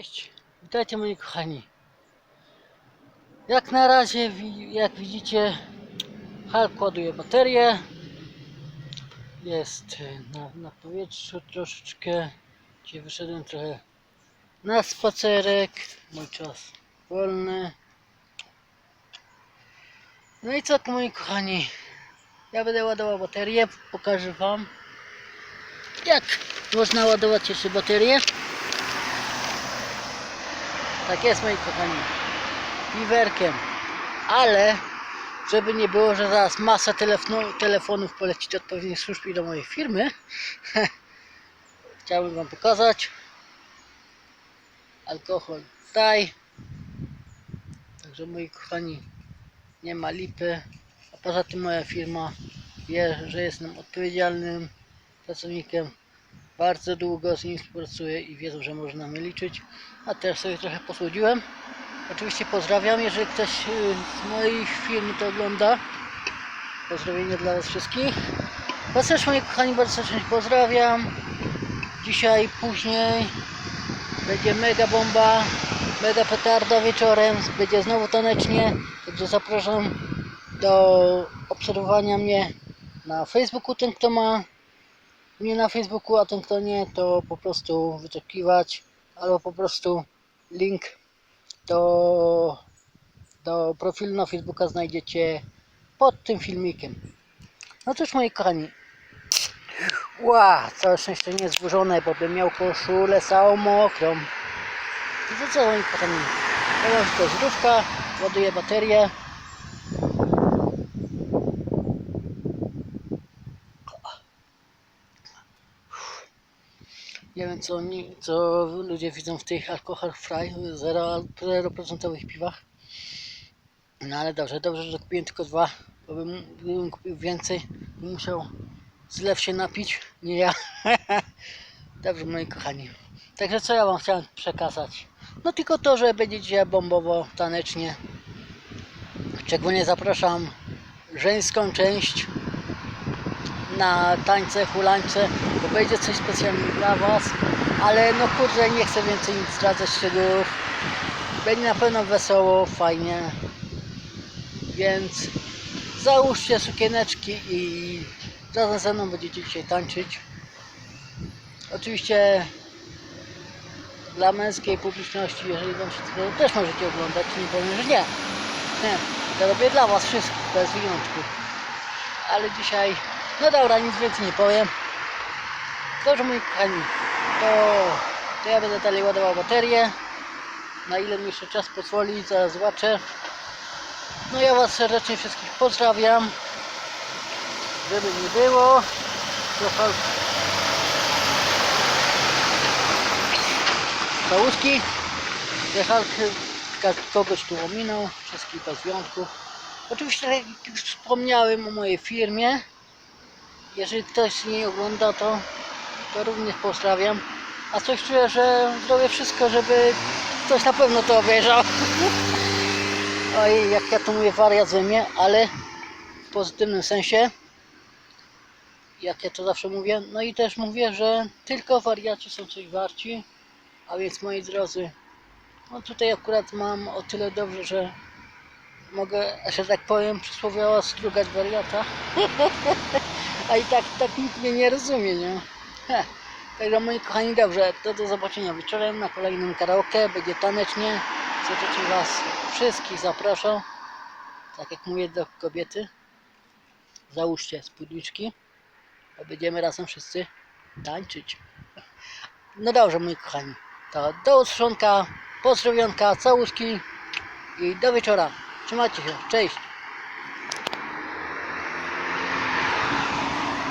Cześć, witajcie moi kochani. Jak na razie, jak widzicie, Hulk ładuje baterię. Jest e, na, na powietrzu troszeczkę. Dzisiaj wyszedłem trochę na spacerek. Mój czas wolny. No i co moi kochani? Ja będę ładował baterię. Pokażę wam jak można ładować jeszcze baterię. Tak jest moi kochani. Piwerkiem. Ale żeby nie było, że zaraz masa telefonów poleci do odpowiednich służb i do mojej firmy. Chciałbym wam pokazać. Alkohol tutaj. Także moi kochani nie ma lipy. A poza tym moja firma wie, że jestem odpowiedzialnym pracownikiem. Bardzo długo z nim współpracuję i wiedzą, że można mnie liczyć. A teraz sobie trochę posłodziłem. Oczywiście pozdrawiam, jeżeli ktoś y, z moich firm to ogląda. Pozdrowienia dla Was wszystkich. Was też moi kochani bardzo serdecznie pozdrawiam. Dzisiaj później będzie mega bomba, mega petarda wieczorem. Będzie znowu tanecznie. Także zapraszam do obserwowania mnie na Facebooku. Ten kto ma mnie na Facebooku, a ten kto nie, to po prostu wyczekiwać albo po prostu link do, do profilu na Facebooka znajdziecie pod tym filmikiem. No cóż moi kochani. Ła, całe szczęście nie zburzone, bo bym miał koszulę całą mokrą. I to co moi kochani? Teraz to zdrówka, ładuję baterię. Nie wiem co, oni, co ludzie widzą w tych alkohol free 0% piwach. No ale dobrze, dobrze, że kupiłem tylko dwa, bo bym, gdybym kupił więcej, bym musiał zlew się napić, nie ja. dobrze moi kochani. Także co ja wam chciałem przekazać? No tylko to, że będzie dzisiaj bombowo, tanecznie. Szczególnie zapraszam żeńską część na tańce, hulańce, bo będzie coś specjalnie dla Was, ale no kurde, nie chcę więcej nic zdradzać szczegółów. Będzie na pewno wesoło, fajnie, więc załóżcie sukieneczki i razem ze mną będziecie dzisiaj tańczyć. Oczywiście dla męskiej publiczności, jeżeli Wam się to też możecie oglądać, nie powiem, że nie. Nie, to robię dla Was wszystkich, bez wyjątku. Ale dzisiaj no dobra, nic więcej nie powiem. Dobrze moi kochani, to, to ja będę dalej ładował baterię. Na ile mi jeszcze czas pozwoli, zaraz zobaczę. No ja Was serdecznie wszystkich pozdrawiam. Żeby nie było. Trochę całuski. Jechał kogoś tu ominął, wszystkich bez wyjątku. Oczywiście, jak już wspomniałem o mojej firmie, jeżeli ktoś nie ogląda, to, to również pozdrawiam. A coś czuję, że zrobię wszystko, żeby ktoś na pewno to obejrzał. Oj, jak ja to mówię, wariat ze mnie, ale w pozytywnym sensie. Jak ja to zawsze mówię. No i też mówię, że tylko wariaci są coś warci. A więc moi drodzy, no tutaj akurat mam o tyle dobrze, że mogę, że tak powiem, przysłowiowo strugać wariata. A i tak, tak nikt mnie nie rozumie, nie? Także moi kochani, dobrze, to do zobaczenia wieczorem na kolejnym karaoke, będzie tanecznie. Serdecznie Was wszystkich zapraszam. Tak jak mówię do kobiety, załóżcie spódniczki, bo będziemy razem wszyscy tańczyć. No dobrze, moi kochani, to do usłyszonka, pozdrowionka, całuski i do wieczora. Trzymajcie się, cześć!